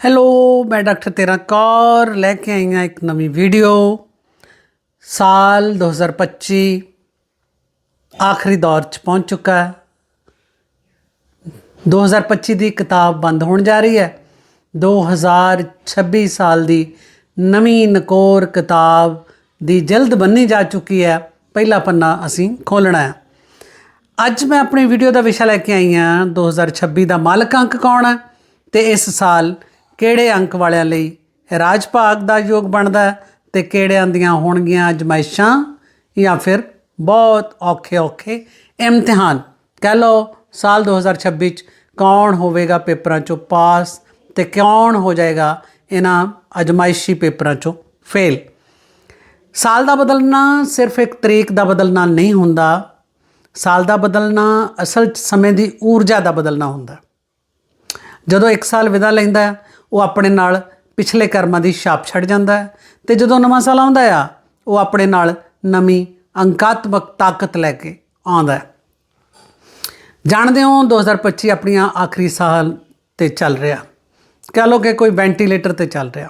Hello ਮੈਂ doctor ਤੇਰਾ ਕੌਰ ਲੈ ਕੇ ਆਈ ਹਾਂ ਇੱਕ ਨਵੀਂ ਵੀਡੀਓ ਸਾਲ 2025 ਆਖਰੀ ਦੌਰ ਚ ਪਹੁੰਚ ਚੁੱਕਾ ਹੈ। 2025 ਦੀ ਕਿਤਾਬ ਬੰਦ ਹੋਣ ਜਾ ਰਹੀ ਹੈ। 2026 ਸਾਲ ਦੀ ਨਵੀਂ ਨਕੋਰ ਕਿਤਾਬ ਦੀ ਜਲਦ ਬੰਨੀ ਜਾ ਚੁੱਕੀ ਹੈ। ਪਹਿਲਾ ਪੰਨਾ ਅਸੀਂ ਖੋਲਣਾ ਹੈ। ਅੱਜ ਮੈਂ ਆਪਣੀ ਵੀਡੀਓ ਦਾ ਵਿਸ਼ਾ ਲੈ ਕੇ ਆਈ ਹਾਂ। 2026 ਦਾ ਮਾਲਕ ਅੰਕ ਕੌਣ ਹੈ? ਤੇ ਇਸ ਸਾਲ ਕਿਹੜੇ ਅੰਕ ਵਾਲਿਆਂ ਲਈ ਰਾਜ ਭਾਗ ਦਾ ਯੋਗ ਬਣਦਾ ਹੈ ਤੇ ਕਿਹੜਿਆਂ ਦੀਆਂ ਹੋਣਗੀਆਂ ਅਜਮਾਇਸ਼ਾਂ ਜਾਂ ਫਿਰ ਬਹੁਤ ਔਖੇ ਔਖੇ ਇਮਤਿਹਾਨ? ਕਹਿ ਲਓ ਸਾਲ 2026 ਚ ਕੌਣ ਹੋਵੇਗਾ ਪੇਪਰਾਂ ਚੋਂ ਪਾਸ ਤੇ ਕੌਣ ਹੋ ਜਾਏਗਾ ਇਹਨਾਂ ਅਜਮਾਇਸ਼ੀ ਪੇਪਰਾਂ ਚੋਂ ਫੇਲ? ਸਾਲ ਦਾ ਬਦਲਣਾ ਸਿਰਫ ਇੱਕ ਤਰੀਕ ਦਾ ਬਦਲਣਾ ਨਹੀਂ ਹੁੰਦਾ। ਸਾਲ ਦਾ ਬਦਲਣਾ ਅਸਲ ਸਮੇਂ ਦੀ ਊਰਜਾ ਦਾ ਬਦਲਣਾ ਹੁੰਦਾ। ਜਦੋਂ ਇੱਕ ਸਾਲ ਵਿਦਾ ਲੈਂਦਾ ਉਹ ਆਪਣੇ ਨਾਲ ਪਿਛਲੇ ਕਰਮਾਂ ਦੀ ਛਾਪ ਛੱਡ ਜਾਂਦਾ ਹੈ ਤੇ ਜਦੋਂ ਨਵਾਂ ਸਾਲ ਆਉਂਦਾ ਆ, ਉਹ ਆਪਣੇ ਨਾਲ ਨਵੀਂ ਅੰਕਾਤਮਕ ਤਾਕਤ ਲੈ ਕੇ ਆਉਂਦਾ ਹੈ। ਜਾਣਦੇ ਹੋ 2025 ਆਪਣੀਆਂ ਆਖਰੀ ਸਾਲ ਤੇ ਚੱਲ ਰਿਹਾ। ਕਹ ਲੋ ਕਿ ਕੋਈ ਵੈਂਟੀਲੇਟਰ ਤੇ ਚੱਲ ਰਿਹਾ।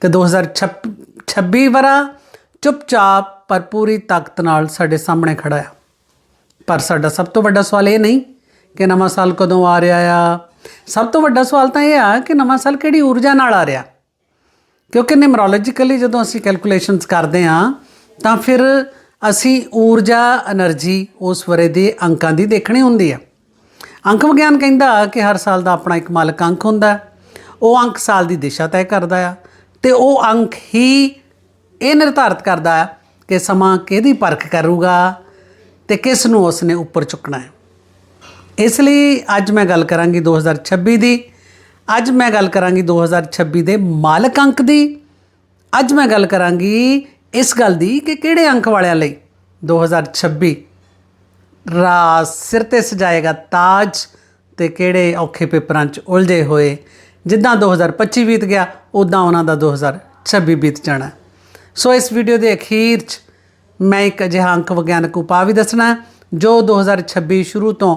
ਤੇ 2026 ਵਰਾ ਚੁੱਪਚਾਪ ਪਰ ਪੂਰੀ ਤਾਕਤ ਨਾਲ ਸਾਡੇ ਸਾਹਮਣੇ ਖੜਾ ਆ। ਪਰ ਸਾਡਾ ਸਭ ਤੋਂ ਵੱਡਾ ਸਵਾਲ ਇਹ ਨਹੀਂ ਕਿ ਨਵਾਂ ਸਾਲ ਕਦੋਂ ਆ ਰਿਹਾ ਆ ਸਭ ਤੋਂ ਵੱਡਾ ਸਵਾਲ ਤਾਂ ਇਹ ਆ ਕਿ ਨਵਾਂ ਸਾਲ ਕਿਹੜੀ ਊਰਜਾ ਨਾਲ ਆ ਰਿਹਾ? ਕਿਉਂਕਿ ਨਿਮਰੋਲੋਜੀਕਲੀ ਜਦੋਂ ਅਸੀਂ ਕੈਲਕੂਲੇਸ਼ਨਸ ਕਰਦੇ ਆ ਤਾਂ ਫਿਰ ਅਸੀਂ ਊਰਜਾ એનર્ਜੀ ਉਸ ਵਰੇ ਦੇ ਅੰਕਾਂ ਦੀ ਦੇਖਣੀ ਹੁੰਦੀ ਆ ਅੰਕ ਵਿਗਿਆਨ ਕਹਿੰਦਾ ਕਿ ਹਰ ਸਾਲ ਦਾ ਆਪਣਾ ਇੱਕ ਮਾਲਕ ਅੰਕ ਹੁੰਦਾ ਉਹ ਅੰਕ ਸਾਲ ਦੀ ਦਿਸ਼ਾ ਤੈਅ ਕਰਦਾ ਆ ਤੇ ਉਹ ਅੰਕ ਹੀ ਇਹ ਨਿਰਧਾਰਤ ਕਰਦਾ ਹੈ ਕਿ ਸਮਾਂ ਕਿਹਦੀ ਪਰਖ ਕਰੂਗਾ ਤੇ ਕਿਸ ਨੂੰ ਉਸਨੇ ਉੱਪਰ ਚੁੱਕਣਾ ਹੈ। ਇਸ ਲਈ ਅੱਜ ਮੈਂ ਗੱਲ ਕਰਾਂਗੀ 2026 ਦੀ। ਅੱਜ ਮੈਂ ਗੱਲ ਕਰਾਂਗੀ 2026 ਦੇ ਮਾਲਕ ਅੰਕ ਦੀ। ਅੱਜ ਮੈਂ ਗੱਲ ਕਰਾਂਗੀ ਇਸ ਗੱਲ ਦੀ ਕਿ ਕਿਹੜੇ ਅੰਕ ਵਾਲਿਆਂ ਲਈ 2026 ਰਾਜ ਸਿਰ ਤੇ ਸਜਾਏਗਾ ਤਾਜ ਤੇ ਕਿਹੜੇ ਔਖੇ ਪੇਪਰਾਂ 'ਚ ਉਲਝੇ ਹੋਏ। ਜਿੱਦਾਂ 2025 ਬੀਤ ਗਿਆ ਉਦਾਂ ਉਹਨਾਂ ਦਾ 2026 ਬੀਤ ਜਾਣਾ। ਸੋ ਇਸ ਵੀਡੀਓ ਦੇ ਅਖੀਰ 'ਚ ਮੈਂ ਇੱਕ ਅਜਿਹਾ ਅੰਕ ਵਿਗਿਆਨਕ ਉਪਾਅ ਵੀ ਦੱਸਣਾ ਹੈ, ਜੋ 2026 ਸ਼ੁਰੂ ਤੋਂ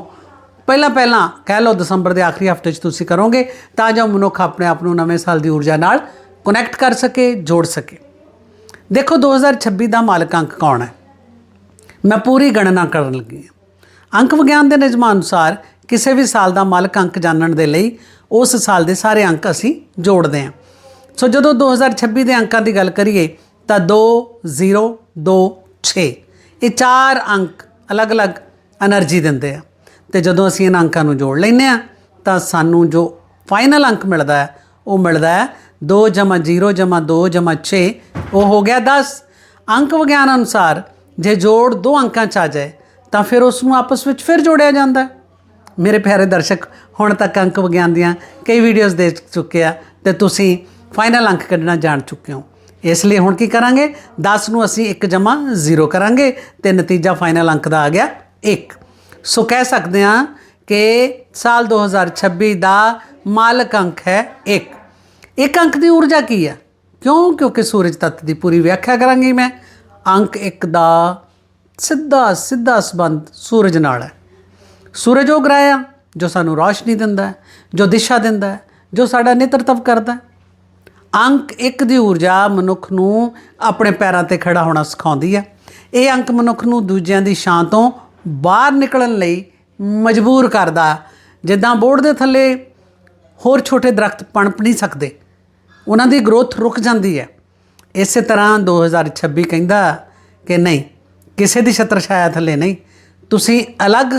ਪਹਿਲਾਂ ਪਹਿਲਾਂ ਕਹਿ ਲਓ ਦਸੰਬਰ ਦੇ ਆਖਰੀ ਹਫ਼ਤੇ 'ਚ ਤੁਸੀਂ ਕਰੋਗੇ, ਤਾਂ ਜੋ ਮਨੁੱਖ ਆਪਣੇ ਆਪ ਨੂੰ ਨਵੇਂ ਸਾਲ ਦੀ ਊਰਜਾ ਨਾਲ ਕਨੈਕਟ ਕਰ ਸਕੇ, ਜੋੜ ਸਕੇ। ਦੇਖੋ 2026 ਦਾ ਮਾਲਕ ਅੰਕ ਕੌਣ ਹੈ? ਮੈਂ ਪੂਰੀ ਗਣਨਾ ਕਰਨ ਲੱਗੀ ਹਾਂ। ਅੰਕ ਵਿਗਿਆਨ ਦੇ ਨਿਯਮਾਂ ਅਨੁਸਾਰ ਕਿਸੇ ਵੀ ਸਾਲ ਦਾ ਮਾਲਕ ਅੰਕ ਜਾਣਨ ਦੇ ਲਈ ਉਸ ਸਾਲ ਦੇ ਸਾਰੇ ਅੰਕ ਅਸੀਂ ਜੋੜਦੇ ਹਾਂ। ਸੋ ਜਦੋਂ 2026 ਦੇ ਅੰਕਾਂ ਦੀ ਗੱਲ ਕਰੀਏ, ਤਾਂ 2 0 2 6 ਇਹ ਚਾਰ ਅੰਕ ਅਲੱਗ-ਅਲੱਗ એનર્ਜੀ ਦਿੰਦੇ ਆ। ਤੇ ਜਦੋਂ ਅਸੀਂ ਇਹਨਾਂ ਅੰਕਾਂ ਨੂੰ ਜੋੜ ਲੈਂਦੇ ਆ ਤਾਂ ਸਾਨੂੰ ਜੋ ਫਾਈਨਲ ਅੰਕ ਮਿਲਦਾ ਹੈ, ਉਹ ਮਿਲਦਾ ਹੈ 2 0 2 6 ਉਹ ਹੋ ਗਿਆ 10 ਅੰਕ ਵਿਗਿਆਨ ਅਨੁਸਾਰ ਜੇ ਜੋੜ ਦੋ ਅੰਕਾਂ ਚ ਆ ਜਾਏ, ਤਾਂ ਫਿਰ ਉਸ ਨੂੰ ਆਪਸ ਵਿੱਚ ਫਿਰ ਜੋੜਿਆ ਜਾਂਦਾ ਹੈ। ਮੇਰੇ ਪਿਆਰੇ ਦਰਸ਼ਕ, ਹੁਣ ਤੱਕ ਅੰਕ ਵਿਗਿਆਨ ਦੀਆਂ ਕਈ ਵੀਡੀਓਜ਼ ਦੇਖ ਚੁੱਕੇ ਆ ਤੇ ਤੁਸੀਂ ਫਾਈਨਲ ਅੰਕ ਕੱਢਣਾ ਜਾਣ ਚੁੱਕੇ ਹੋ। ਇਸ ਲਈ ਹੁਣ ਕੀ ਕਰਾਂਗੇ? 10 ਨੂੰ ਅਸੀਂ 1 ਜਮਾ 0 ਕਰਾਂਗੇ ਤੇ ਨਤੀਜਾ ਫਾਈਨਲ ਅੰਕ ਦਾ ਆ ਗਿਆ 1 ਸੋ ਕਹਿ ਸਕਦੇ ਹਾਂ ਕਿ ਸਾਲ 2026 ਦਾ ਮਾਲਕ ਅੰਕ ਹੈ 1 ਇੱਕ ਅੰਕ ਦੀ ਊਰਜਾ ਕੀ ਹੈ? ਕਿਉਂ? ਕਿਉਂਕਿ ਸੂਰਜ ਤੱਤ ਦੀ ਪੂਰੀ ਵਿਆਖਿਆ ਕਰਾਂਗੀ ਮੈਂ। ਅੰਕ 1 ਦਾ ਸਿੱਧਾ ਸਿੱਧਾ ਸੰਬੰਧ ਸੂਰਜ ਨਾਲ ਹੈ। ਸੂਰਜ ਉਹ ਗ੍ਰਹਿ ਆ ਜੋ ਸਾਨੂੰ ਰੌਸ਼ਨੀ ਦਿੰਦਾ ਹੈ, ਜੋ ਦਿਸ਼ਾ ਦਿੰਦਾ ਹੈ, ਜੋ ਸਾਡਾ ਨੇਤਰਤਵ ਕਰਦਾ ਹੈ। ਅੰਕ 1 ਦੀ ਊਰਜਾ ਮਨੁੱਖ ਨੂੰ ਆਪਣੇ ਪੈਰਾਂ ਤੇ ਖੜਾ ਹੋਣਾ ਸਿਖਾਉਂਦੀ ਹੈ। ਇਹ ਅੰਕ ਮਨੁੱਖ ਨੂੰ ਦੂਜਿਆਂ ਦੀ ਛਾਂ ਤੋਂ ਬਾਹਰ ਨਿਕਲਣ ਲਈ ਮਜਬੂਰ ਕਰਦਾ। ਜਿੱਦਾਂ ਬੋਰਡ ਦੇ ਥੱਲੇ ਹੋਰ ਛੋਟੇ ਦਰਖਤ ਪਣਪ ਨਹੀਂ ਸਕਦੇ, ਉਹਨਾਂ ਦੀ ਗਰੋਥ ਰੁਕ ਜਾਂਦੀ ਹੈ। ਇਸੇ ਤਰ੍ਹਾਂ 2026 ਕਹਿੰਦਾ ਕਿ ਨਹੀਂ, ਕਿਸੇ ਦੀ ਛਤਰ ਛਾਇਆ ਥੱਲੇ ਨਹੀਂ, ਤੁਸੀਂ ਅਲੱਗ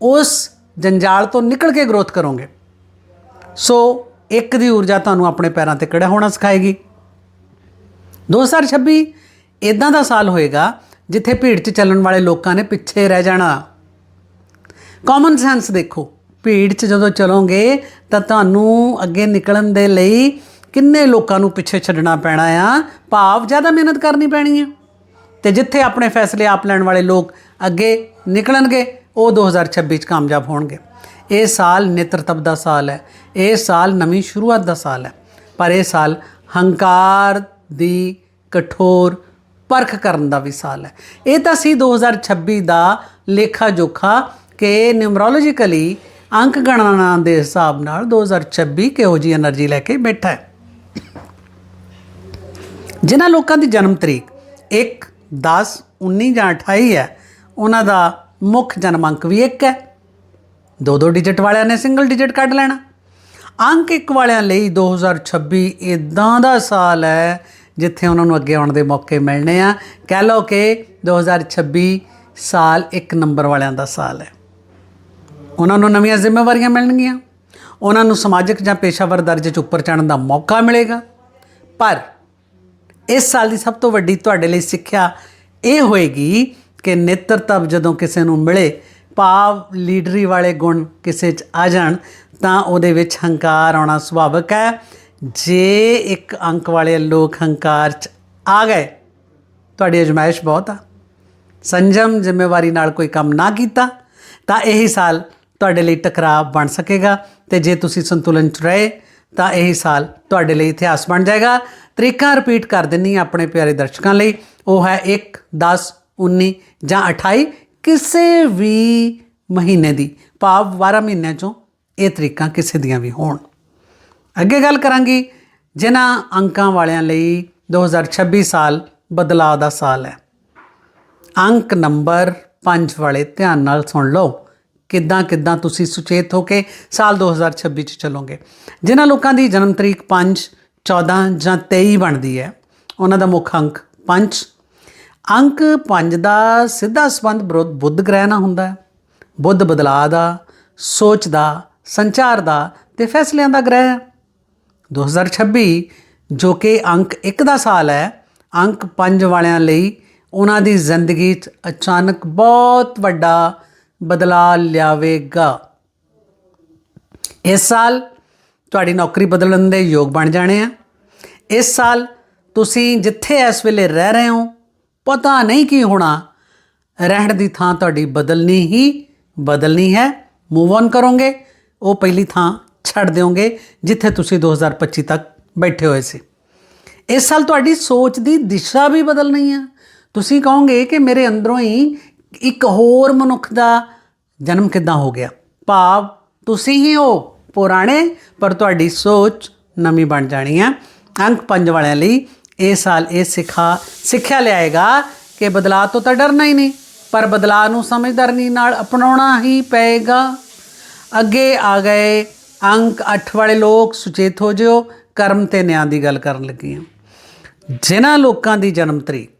ਉਸ ਜੰਜਾਲ ਤੋਂ ਨਿਕਲ ਕੇ ਗਰੋਥ ਕਰੋਗੇ। ਸੋ ਇੱਕ ਦੀ ਊਰਜਾ ਤੁਹਾਨੂੰ ਆਪਣੇ ਪੈਰਾਂ ਤੇ ਖੜਾ ਹੋਣਾ ਸਿਖਾਏਗੀ? 2026 ਇਦਾਂ ਦਾ ਸਾਲ ਹੋਏਗਾ ਜਿੱਥੇ ਭੀੜ 'ਚ ਚੱਲਣ ਵਾਲੇ ਲੋਕਾਂ ਨੇ ਪਿੱਛੇ ਰਹਿ ਜਾਣਾ। ਕਾਮਨ ਸੈਂਸ ਦੇਖੋ, ਭੀੜ 'ਚ ਜਦੋਂ ਚਲੋਗੇ ਤਾਂ ਤੁਹਾਨੂੰ ਅੱਗੇ ਨਿਕਲਣ ਦੇ ਲਈ ਕਿੰਨੇ ਲੋਕਾਂ ਨੂੰ ਪਿੱਛੇ ਛੱਡਣਾ ਪੈਣਾ ਆ। ਭਾਵ ਜ਼ਿਆਦਾ ਮਿਹਨਤ ਕਰਨੀ ਪੈਣੀ ਆ। ਤੇ ਜਿੱਥੇ ਆਪਣੇ ਫੈਸਲੇ ਆਪ ਲੈਣ ਵਾਲੇ ਲੋਕ ਅੱਗੇ ਨਿਕਲਣਗੇ, ਉਹ 2026 ਚ ਕਾਮਯਾਬ ਹੋਣਗੇ। ਇਹ ਸਾਲ ਨੇਤਰਤਵ ਦਾ ਸਾਲ ਹੈ। ਇਹ ਸਾਲ ਨਵੀਂ ਸ਼ੁਰੂਆਤ ਦਾ ਸਾਲ ਹੈ। ਪਰ ਇਹ ਸਾਲ ਹੰਕਾਰ ਦੀ ਕਠੋਰ ਪਰਖ ਕਰਨ ਦਾ ਵੀ ਸਾਲ ਹੈ। ਇਹ ਤਾਂ ਸੀ 2026 ਦਾ ਲੇਖਾ ਜੋਖਾ ਕਿ ਨਿਊਮਰੋਲੋਜੀਕਲੀ ਅੰਕ ਗਣਨਾ ਦੇ ਹਿਸਾਬ ਨਾਲ 2026 ਕਿਹੋ ਜੀ એનર્ਜੀ ਲੈ ਕੇ ਬੈਠਾ ਹੈ। ਜਿਨ੍ਹਾਂ ਲੋਕਾਂ ਦੀ ਜਨਮ ਤਰੀਕ 1 10 19 ਜਾਂ 28 ਹੈ, ਉਹਨਾਂ ਦਾ ਮੁੱਖ ਜਨਮ ਅੰਕ ਵੀ 1 ਹੈ। ਦੋ ਦੋ ਡਿਜਿਟ ਵਾਲਿਆਂ ਨੇ ਸਿੰਗਲ ਡਿਜਿਟ ਕੱਢ ਲੈਣਾ। ਅੰਕ ਇੱਕ ਵਾਲਿਆਂ ਲਈ 2026 ਇਦਾਂ ਦਾ ਸਾਲ ਹੈ ਜਿੱਥੇ ਉਹਨਾਂ ਨੂੰ ਅੱਗੇ ਆਉਣ ਦੇ ਮੌਕੇ ਮਿਲਣੇ ਆ। ਕਹਿ ਲਓ ਕਿ 2026 ਸਾਲ ਇੱਕ ਨੰਬਰ ਵਾਲਿਆਂ ਦਾ ਸਾਲ ਹੈ। ਉਹਨਾਂ ਨੂੰ ਨਵੀਆਂ ਜ਼ਿੰਮੇਵਾਰੀਆਂ ਮਿਲਣਗੀਆਂ। ਉਹਨਾਂ ਨੂੰ ਸਮਾਜਿਕ ਜਾਂ ਪੇਸ਼ਾਵਰ ਦਰਜੇ 'ਚ ਉੱਪਰ ਚੜ੍ਹਨ ਦਾ ਮੌਕਾ ਮਿਲੇਗਾ। ਪਰ ਇਸ ਸਾਲ ਦੀ ਸਭ ਤੋਂ ਵੱਡੀ ਤੁਹਾਡੇ ਲਈ ਸਿੱਖਿਆ ਇਹ ਹੋਏਗੀ ਕਿ ਨੇਤਰਤਾ ਜਦੋਂ ਕਿਸੇ ਨੂੰ ਮਿਲੇ, ਭਾਵ ਲੀਡਰੀ ਵਾਲੇ ਗੁਣ ਕਿਸੇ 'ਚ ਆ ਜਾਣ, ਤਾਂ ਉਹਦੇ ਵਿੱਚ ਹੰਕਾਰ ਆਉਣਾ ਸੁਭਾਵਿਕ ਹੈ। ਜੇ ਇੱਕ ਅੰਕ ਵਾਲੇ ਲੋਕ ਹੰਕਾਰ 'ਚ ਆ ਗਏ, ਤੁਹਾਡੀ ਅਜਮਾਇਸ਼ ਬਹੁਤ ਆ। ਸੰਜਮ ਜ਼ਿੰਮੇਵਾਰੀ ਨਾਲ ਕੋਈ ਕੰਮ ਨਾ ਕੀਤਾ, ਤਾਂ ਇਹੀ ਸਾਲ ਤੁਹਾਡੇ ਲਈ ਟਕਰਾਅ ਬਣ ਸਕੇਗਾ ਤੇ ਜੇ ਤੁਸੀਂ ਸੰਤੁਲਨ 'ਚ ਰਹੇ, ਤਾਂ ਇਹੀ ਸਾਲ ਤੁਹਾਡੇ ਲਈ ਇਤਿਹਾਸ ਬਣ ਜਾਏਗਾ। ਤਰੀਕਾ ਰਿਪੀਟ ਕਰ ਦਿੰਨੀ ਆਪਣੇ ਪਿਆਰੇ ਦਰਸ਼ਕਾਂ ਲਈ। ਉਹ ਹੈ 1 10 19 ਜਾਂ 28 ਕਿਸੇ ਵੀ ਮਹੀਨੇ ਦੀ। ਭਾਵ 12 ਮਹੀਨਿਆਂ ਚੋਂ ਇਹ ਤਰੀਕਾਂ ਕਿਸੇ ਦੀਆਂ ਵੀ ਹੋਣ। ਅੱਗੇ ਗੱਲ ਕਰਾਂਗੀ ਜਿਨ੍ਹਾਂ ਅੰਕਾਂ ਵਾਲਿਆਂ ਲਈ 2026 ਸਾਲ ਬਦਲਾਅ ਦਾ ਸਾਲ ਹੈ। ਅੰਕ ਨੰਬਰ 5 ਵਾਲੇ ਧਿਆਨ ਨਾਲ ਸੁਣ ਲਓ। ਕਿੱਦਾਂ ਕਿੱਦਾਂ ਤੁਸੀਂ ਸੁਚੇਤ ਹੋ ਕੇ ਸਾਲ 2026 ਚ ਚੱਲੋਗੇ। ਜਿਨ੍ਹਾਂ ਲੋਕਾਂ ਦੀ ਜਨਮ ਤਰੀਕ 5 14 ਜਾਂ 23 ਬਣਦੀ ਹੈ, ਉਹਨਾਂ ਦਾ ਮੁੱਖ ਅੰਕ 5 ਅੰਕ 5 ਦਾ ਸਿੱਧਾ ਸੰਬੰਧ ਬੁ- ਬੁੱਧ ਗ੍ਰਹਿ ਨਾਲ ਹੁੰਦਾ ਹੈ। ਬੁੱਧ ਬਦਲਾਅ ਦਾ, ਸੋਚ ਦਾ, ਸੰਚਾਰ ਦਾ ਤੇ ਫੈਸਲਿਆਂ ਦਾ ਗ੍ਰਹਿ ਹੈ। 2026 ਜੋ ਕਿ ਅੰਕ 1 ਦਾ ਸਾਲ ਹੈ, ਅੰਕ 5 ਵਾਲਿਆਂ ਲਈ ਉਹਨਾਂ ਦੀ ਜ਼ਿੰਦਗੀ 'ਚ ਅਚਾਨਕ ਬਹੁਤ ਵੱਡਾ ਬਦਲਾਅ ਲਿਆਵੇਗਾ। ਇਸ ਸਾਲ ਤੁਹਾਡੀ ਨੌਕਰੀ ਬਦਲਣ ਦੇ ਯੋਗ ਬਣ ਜਾਣੇ ਆ। ਇਸ ਸਾਲ ਤੁਸੀਂ ਜਿੱਥੇ ਇਸ ਵੇਲੇ ਰਹਿ ਰਹੇ ਹੋ, ਪਤਾ ਨਹੀਂ ਕੀ ਹੋਣਾ। ਰਹਿਣ ਦੀ ਥਾਂ ਤੁਹਾਡੀ ਬਦਲਣੀ ਹੀ ਬਦਲਣੀ ਹੈ। ਮੂਵ ਔਨ ਕਰੋਗੇ। ਉਹ ਪਹਿਲੀ ਥਾਂ ਛੱਡ ਦਿਓਗੇ, ਜਿੱਥੇ ਤੁਸੀਂ 2025 ਤੱਕ ਬੈਠੇ ਹੋਏ ਸੀ। ਇਸ ਸਾਲ ਤੁਹਾਡੀ ਸੋਚ ਦੀ ਦਿਸ਼ਾ ਵੀ ਬਦਲਣੀ ਆ। ਤੁਸੀਂ ਕਹੋਗੇ ਕਿ ਮੇਰੇ ਅੰਦਰੋਂ ਹੀ ਇੱਕ ਹੋਰ ਮਨੁੱਖ ਦਾ ਜਨਮ ਕਿੱਦਾਂ ਹੋ ਗਿਆ? ਭਾਵ ਤੁਸੀਂ ਹੀ ਹੋ ਪੁਰਾਣੇ, ਪਰ ਤੁਹਾਡੀ ਸੋਚ ਨਵੀਂ ਬਣ ਜਾਣੀ ਆ। ਅੰਕ ਪੰਜ ਵਾਲਿਆਂ ਲਈ ਇਹ ਸਾਲ ਇਹ ਸਿੱਖਾ, ਸਿੱਖਿਆ ਲਿਆਏਗਾ ਕਿ ਬਦਲਾਅ ਤੋਂ ਤਾਂ ਡਰਨਾ ਹੀ ਨਹੀਂ, ਪਰ ਬਦਲਾਅ ਨੂੰ ਸਮਝਦਾਰੀ ਨਾਲ ਅਪਣਾਉਣਾ ਹੀ ਪਏਗਾ। ਅੱਗੇ ਆ ਗਏ ਅੰਕ 8 ਵਾਲੇ ਲੋਕ ਸੁਚੇਤ ਹੋ ਜਿਓ, ਕਰਮ ਤੇ ਨਿਆਂ ਦੀ ਗੱਲ ਕਰਨ ਲੱਗੀ ਹਾਂ ਜਿਨ੍ਹਾਂ ਲੋਕਾਂ ਦੀ ਜਨਮ ਤਰੀਕ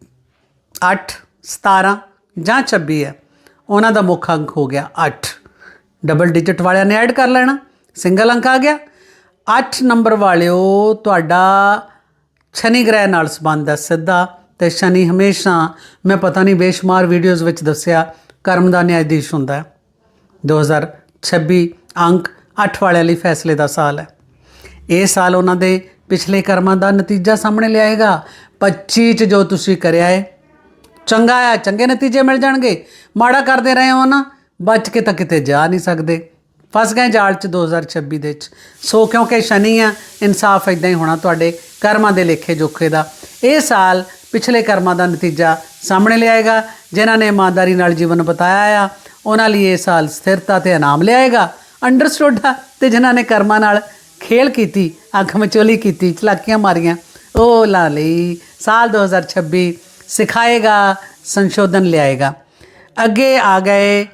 8 17 ਜਾਂ 26 ਹੈ, ਉਹਨਾਂ ਦਾ ਮੁੱਖ ਅੰਕ ਹੋ ਗਿਆ 8 ਡਬਲ ਡਿਜਿਟ ਵਾਲਿਆਂ ਨੇ ਐਡ ਕਰ ਲੈਣਾ ਸਿੰਗਲ ਅੰਕ ਆ ਗਿਆ। 8 ਨੰਬਰ ਵਾਲਿਓ, ਤੁਹਾਡਾ ਸ਼ਨੀ ਗ੍ਰਹਿ ਨਾਲ ਸੰਬੰਧ ਹੈ ਸਿੱਧਾ ਤੇ ਸ਼ਨੀ ਹਮੇਸ਼ਾ, ਮੈਂ ਪਤਾ ਨਹੀਂ ਬੇਸ਼ੁਮਾਰ ਵੀਡੀਓਜ਼ ਵਿੱਚ ਦੱਸਿਆ, ਕਰਮ ਦਾ ਨਿਆਇਦੀਸ਼ ਹੁੰਦਾ ਹੈ। 2026 ਅੰਕ 8 ਵਾਲਿਆਂ ਲਈ ਫੈਸਲੇ ਦਾ ਸਾਲ ਹੈ। ਇਹ ਸਾਲ ਉਹਨਾਂ ਦੇ ਪਿਛਲੇ ਕਰਮਾਂ ਦਾ ਨਤੀਜਾ ਸਾਹਮਣੇ ਲਿਆਏਗਾ। 25 ਚ ਜੋ ਤੁਸੀਂ ਕਰਿਆ ਹੈ, ਚੰਗਾ ਆ ਚੰਗੇ ਨਤੀਜੇ ਮਿਲ ਜਾਣਗੇ। ਮਾੜਾ ਕਰਦੇ ਰਹੇ ਹੋ ਨਾ, ਬਚ ਕੇ ਤਾਂ ਕਿਤੇ ਜਾ ਨਹੀਂ ਸਕਦੇ। ਫਸ ਗਏ ਜਾਲ ਚ 2026 ਦੇ ਚ। ਸੋ ਕਿਉਂਕਿ ਸ਼ਨੀ ਆ, ਇਨਸਾਫ ਇਦਾਂ ਹੀ ਹੋਣਾ ਤੁਹਾਡੇ ਕਰਮਾਂ ਦੇ ਲੇਖੇ ਜੋਖੇ ਦਾ। ਇਹ ਸਾਲ ਪਿਛਲੇ ਕਰਮਾਂ ਦਾ ਨਤੀਜਾ ਸਾਹਮਣੇ ਲਿਆਏਗਾ। ਜਿਨ੍ਹਾਂ ਨੇ ਇਮਾਨਦਾਰੀ ਨਾਲ ਜੀਵਨ ਬਤਾਇਆ ਆ, ਉਹਨਾਂ ਲਈ ਇਹ ਸਾਲ ਸਥਿਰਤਾ ਤੇ ਇਨਾਮ ਲਿਆਏਗਾ। ਅੰਡਰਸਟੂਡ ਆ ਤੇ ਜਿਨ੍ਹਾਂ ਨੇ ਕਰਮਾਂ ਨਾਲ ਖੇਲ ਕੀਤੀ, ਅੱਖ ਮਚੋਲੀ ਕੀਤੀ, ਚਲਾਕੀਆਂ ਮਾਰੀਆਂ, ਉਹ ਲਾ ਲਈ। ਸਾਲ 2026 ਸਿਖਾਏਗਾ, ਸੰਸ਼ੋਧਨ ਲਿਆਏਗਾ। ਅੱਗੇ ਆ ਗਏ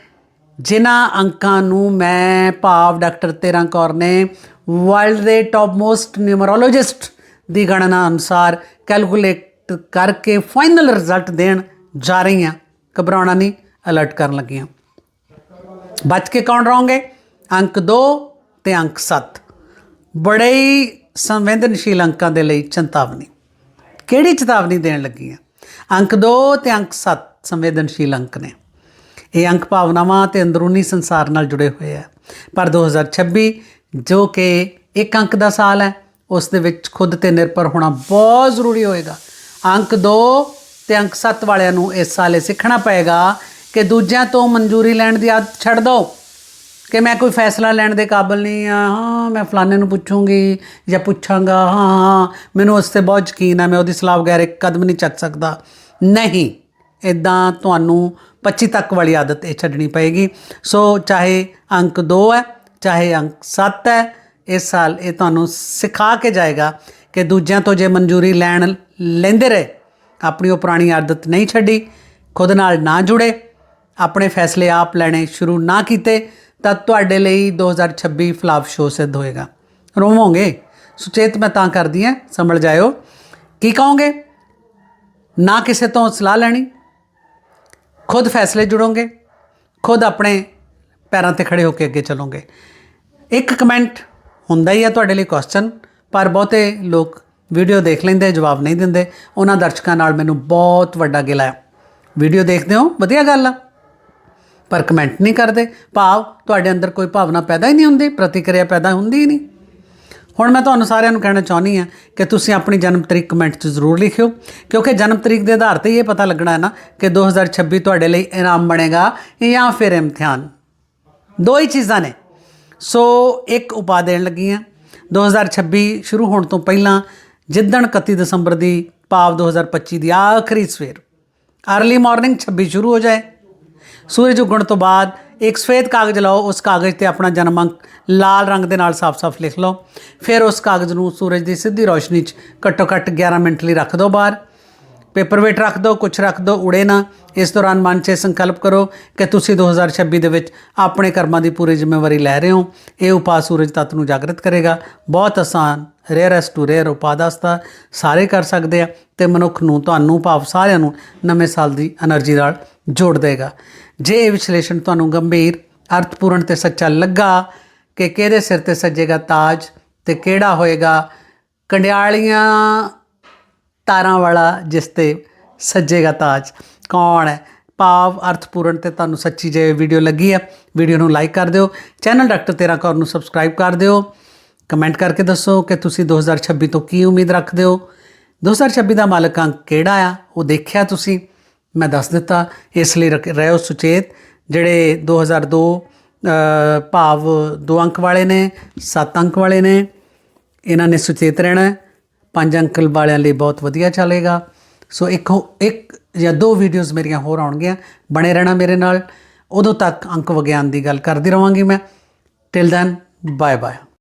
ਜਿਨ੍ਹਾਂ ਅੰਕਾਂ ਨੂੰ ਮੈਂ ਭਾਵ ਡਾਕਟਰ ਤੇਰਾ ਕੌਰ ਨੇ ਵਰਲਡ ਦੇ ਟੌਪ ਮੋਸਟ ਨਿਊਮਰੋਲੋਜਿਸਟ ਦੀ ਗਣਨਾ ਅਨੁਸਾਰ ਕੈਲਕੂਲੇਟ ਕਰਕੇ ਫਾਈਨਲ ਰਿਜ਼ਲਟ ਦੇਣ ਜਾ ਰਹੀ ਹਾਂ ਘਬਰਾਉਣਾ ਨਹੀਂ ਅਲਰਟ ਕਰਨ ਲੱਗੀ ਹਾਂ ਬਚ ਕੇ ਕੌਣ ਰਹੋਗੇ? ਅੰਕ 2 ਤੇ ਅੰਕ 7 ਬੜੇ ਹੀ ਸੰਵੇਦਨਸ਼ੀਲ ਅੰਕਾਂ ਦੇ ਲਈ ਚੇਤਾਵਨੀ। ਕਿਹੜੀ ਚੇਤਾਵਨੀ ਦੇਣ ਲੱਗੀ ਹੈ ਅੰਕ 2 ਤੇ ਅੰਕ 7 ਸੰਵੇਦਨਸ਼ੀਲ ਅੰਕ ਨੇ। ਇਹ ਅੰਕ ਭਾਵਨਾਵਾਂ ਤੇ ਅੰਦਰੂਨੀ ਸੰਸਾਰ ਨਾਲ ਜੁੜੇ ਹੋਏ ਆ। ਪਰ 2026 ਜੋ ਕਿ ਇੱਕ ਅੰਕ ਦਾ ਸਾਲ ਹੈ, ਉਸ ਦੇ ਵਿੱਚ ਖੁਦ ਤੇ ਨਿਰਭਰ ਹੋਣਾ ਬਹੁਤ ਜ਼ਰੂਰੀ ਹੋਏਗਾ। ਅੰਕ 2 ਤੇ ਅੰਕ 7 ਵਾਲਿਆਂ ਨੂੰ ਇਸ ਸਾਲ ਇਹ ਸਿੱਖਣਾ ਪਏਗਾ ਕਿ ਦੂਜਿਆਂ ਤੋਂ ਮਨਜ਼ੂਰੀ ਲੈਣ ਦੀ ਆਦਤ ਛੱਡ ਦਿਓ। ਕਿ ਮੈਂ ਕੋਈ ਫੈਸਲਾ ਲੈਣ ਦੇ ਕਾਬਿਲ ਨਹੀਂ ਆ, ਹਾਂ, ਮੈਂ ਫਲਾਣੇ ਨੂੰ ਪੁੱਛੂੰਗੀ ਜਾਂ ਪੁੱਛਾਂਗਾ, ਹਾਂ ਹਾਂ, ਮੈਨੂੰ ਉਸ ਤੇ ਬਹੁਤ ਯਕੀਨ ਆ, ਮੈਂ ਉਹਦੀ ਸਲਾਹ ਬਗੈਰ ਇੱਕ ਕਦਮ ਨਹੀਂ ਚੱਕ ਸਕਦਾ। ਨਹੀਂ ਇਦਾਂ ਤੁਹਾਨੂੰ 25 ਤੱਕ ਵਾਲੀ ਆਦਤ ਇਹ ਛੱਡਣੀ ਪਏਗੀ। ਸੋ ਚਾਹੇ ਅੰਕ 2 ਹੈ, ਚਾਹੇ ਅੰਕ 7 ਹੈ, ਇਸ ਸਾਲ ਇਹ ਤੁਹਾਨੂੰ ਸਿਖਾ ਕੇ ਜਾਏਗਾ ਕਿ ਦੂਜਿਆਂ ਤੋਂ ਜੇ ਮਨਜ਼ੂਰੀ ਲੈਣ ਲੈਂਦੇ ਰਹੇ, ਆਪਣੀ ਉਹ ਪੁਰਾਣੀ ਆਦਤ ਨਹੀਂ ਛੱਡੀ, ਖੁਦ ਨਾਲ ਨਾ ਜੁੜੇ, ਆਪਣੇ ਫੈਸਲੇ ਆਪ ਲੈਣੇ ਸ਼ੁਰੂ ਨਾ ਕੀਤੇ ਤਾਂ ਤੁਹਾਡੇ ਲਈ 2026 ਫਲਾਪ ਸ਼ੋ ਸਿੱਧ ਹੋਏਗਾ। ਰੋਵੋਗੇ? ਸੁਚੇਤ ਮੈਂ ਤਾਂ ਕਰਦੀ ਹਾਂ, ਸੰਭਲ ਜਾਇਓ। ਕੀ ਕਹੋਗੇ? ਨਾ ਕਿਸੇ ਤੋਂ ਸਲਾਹ ਲੈਣੀ। ਖੁਦ ਫੈਸਲੇ ਜੁੜੋਗੇ। ਖੁਦ ਆਪਣੇ ਪੈਰਾਂ ਤੇ ਖੜੇ ਹੋ ਕੇ ਅੱਗੇ ਚੱਲੋਗੇ। ਇੱਕ ਕਮੈਂਟ ਹੁੰਦਾ ਹੀ ਆ ਤੁਹਾਡੇ ਲਈ ਕੁਐਸਚਨ ਪਰ ਬਹੁਤੇ ਲੋਕ ਵੀਡੀਓ ਦੇਖ ਲੈਂਦੇ, ਜਵਾਬ ਨਹੀਂ ਦਿੰਦੇ। ਉਹਨਾਂ ਦਰਸ਼ਕਾਂ ਨਾਲ ਮੈਨੂੰ ਬਹੁਤ ਵੱਡਾ ਗਿਲਾ ਹੈ ਵੀਡੀਓ ਦੇਖਦੇ ਹੋ, ਵਧੀਆ ਗੱਲ ਆ। ਪਰ ਕਮੈਂਟ ਨਹੀਂ ਕਰਦੇ। ਭਾਵ ਤੁਹਾਡੇ ਅੰਦਰ ਕੋਈ ਭਾਵਨਾ ਪੈਦਾ ਹੀ ਨਹੀਂ ਹੁੰਦੀ, ਪ੍ਰਤੀਕਿਰਿਆ ਪੈਦਾ ਹੁੰਦੀ ਹੀ ਨਹੀਂ। ਹੁਣ ਮੈਂ ਤੁਹਾਨੂੰ ਸਾਰਿਆਂ ਨੂੰ ਕਹਿਣਾ ਚਾਹੁੰਦੀ ਹਾਂ ਕਿ ਤੁਸੀਂ ਆਪਣੀ ਜਨਮ ਤਰੀਕ ਕਮੈਂਟ 'ਚ ਜ਼ਰੂਰ ਲਿਖਿਓ, ਕਿਉਂਕਿ ਜਨਮ ਤਰੀਕ ਦੇ ਆਧਾਰ ਤੇ ਇਹ ਪਤਾ ਲੱਗਣਾ ਹੈ ਨਾ ਕਿ 2026 ਤੁਹਾਡੇ ਲਈ ਇਨਾਮ ਬਣੇਗਾ ਜਾਂ ਫਿਰ ਇਮਤਿਹਾਨ। ਦੋ ਹੀ ਚੀਜ਼ਾਂ ਨੇ। ਸੋ ਇੱਕ ਉਪਾਅ ਦੇਣ ਲੱਗੀ ਹਾਂ। 2026 ਸ਼ੁਰੂ ਹੋਣ ਤੋਂ ਪਹਿਲਾਂ ਜਿੱਦਣ 31 ਦਸੰਬਰ ਦੀ ਭਾਵ 2025 ਦੀ ਆਖਰੀ ਸਵੇਰ। ਅਰਲੀ ਮਾਰਨਿੰਗ 26 ਸ਼ੁਰੂ ਹੋ ਜਾਏ। ਸੂਰਜ ਉੱਗਣ ਤੋਂ ਬਾਅਦ ਇੱਕ ਸਫੇਦ ਕਾਗਜ਼ ਲਓ, ਉਸ ਕਾਗਜ਼ ਤੇ ਆਪਣਾ ਜਨਮ ਅੰਕ ਲਾਲ ਰੰਗ ਦੇ ਨਾਲ ਸਾਫ਼-ਸਾਫ਼ ਲਿਖ ਲਓ। ਫਿਰ ਉਸ ਕਾਗਜ਼ ਨੂੰ ਸੂਰਜ ਦੀ ਸਿੱਧੀ ਰੋਸ਼ਨੀ 'ਚ ਘੱਟੋ-ਘੱਟ 11 ਮਿੰਟ ਲਈ ਰੱਖ ਦਿਓ ਬਾਹਰ। ਪੇਪਰ ਵੇਟ ਰੱਖ ਦਿਓ, ਕੁਛ ਰੱਖ ਦਿਓ, ਉੜੇ ਨਾ। ਇਸ ਦੌਰਾਨ ਮਨ 'ਚ ਇਹ ਸੰਕਲਪ ਕਰੋ ਕਿ ਤੁਸੀਂ 2026 ਦੇ ਵਿੱਚ ਆਪਣੇ ਕਰਮਾਂ ਦੀ ਪੂਰੀ ਜ਼ਿੰਮੇਵਾਰੀ ਲੈ ਰਹੇ ਹੋ। ਇਹ ਉਪਾਅ ਸੂਰਜ ਤੱਤ ਨੂੰ ਜਾਗਰਤ ਕਰੇਗਾ। ਬਹੁਤ ਆਸਾਨ। ਰੇਅਰ ਐਸ ਟੂ ਰੇਅਰ ਉਪਾਦਾਸਤਾ ਸਾਰੇ ਕਰ ਸਕਦੇ ਆ ਤੇ ਮਨੁੱਖ ਨੂੰ, ਤੁਹਾਨੂੰ, ਭਾਵ ਸਾਰਿਆਂ ਨੂੰ ਨਵੇਂ ਸਾਲ ਦੀ એનર્ਜੀ ਨਾਲ ਜੋੜ ਦੇਗਾ। ਜੇ ਇਹ ਵਿਸ਼ਲੇਸ਼ਣ ਤੁਹਾਨੂੰ ਗੰਭੀਰ, ਅਰਥਪੂਰਨ ਤੇ ਸੱਚਾ ਲੱਗਾ ਕਿ ਕਿਹਦੇ ਸਿਰ ਤੇ ਸੱਜੇਗਾ ਤਾਜ ਤੇ ਕਿਹੜਾ ਹੋਏਗਾ ਕੰਡਿਆਲੀਆਂ ਤਾਰਾਂ ਵਾਲਾ ਜਿਸ ਤੇ ਸੱਜੇਗਾ ਤਾਜ, ਕੌਣ ਹੈ? ਭਾਵ, ਅਰਥਪੂਰਨ ਤੇ ਤੁਹਾਨੂੰ ਸੱਚੀ ਜੇ ਵੀਡੀਓ ਲੱਗੀ ਹੈ, ਵੀਡੀਓ ਨੂੰ ਲਾਈਕ ਕਰ ਦਿਓ, ਚੈਨਲ ਡਾਕਟਰ ਤੇਰਾ ਕੌਰ ਨੂੰ ਸਬਸਕ੍ਰਾਈਬ ਕਰ ਦਿਓ, ਕਮੈਂਟ ਕਰਕੇ ਦੱਸੋ ਕਿ ਤੁਸੀਂ 2026 ਤੋਂ ਕੀ ਉਮੀਦ ਰੱਖਦੇ ਹੋ 2026 ਦਾ ਮਾਲਕ ਅੰਕ ਕਿਹੜਾ ਆ, ਉਹ ਦੇਖਿਆ ਤੁਸੀਂ। ਮੈਂ ਦੱਸ ਦਿੱਤਾ ਇਸ ਲਈ ਰੱਖ- ਰਹਿਓ ਸੁਚੇਤ। ਜਿਹੜੇ 2002 ਅ, ਭਾਵ ਦੋ ਅੰਕ ਵਾਲੇ ਨੇ ਸੱਤ ਅੰਕ ਵਾਲੇ ਨੇ ਇਹਨਾਂ ਨੇ ਸੁਚੇਤ ਰਹਿਣਾ ਪੰਜ ਅੰਕ ਵਾਲਿਆਂ ਲਈ ਬਹੁਤ ਵਧੀਆ ਚੱਲੇਗਾ। ਸੋ ਇੱਕ ਇੱਕ ਜਾਂ ਦੋ ਵੀਡੀਓਜ਼ ਮੇਰੀਆਂ ਹੋਰ ਆਉਣਗੀਆਂ। ਬਣੇ ਰਹਿਣਾ ਮੇਰੇ ਨਾਲ। ਉਦੋਂ ਤੱਕ ਅੰਕ ਵਿਗਿਆਨ ਦੀ ਗੱਲ ਕਰਦੀ ਰਵਾਂਗੀ ਮੈਂ। Till then bye bye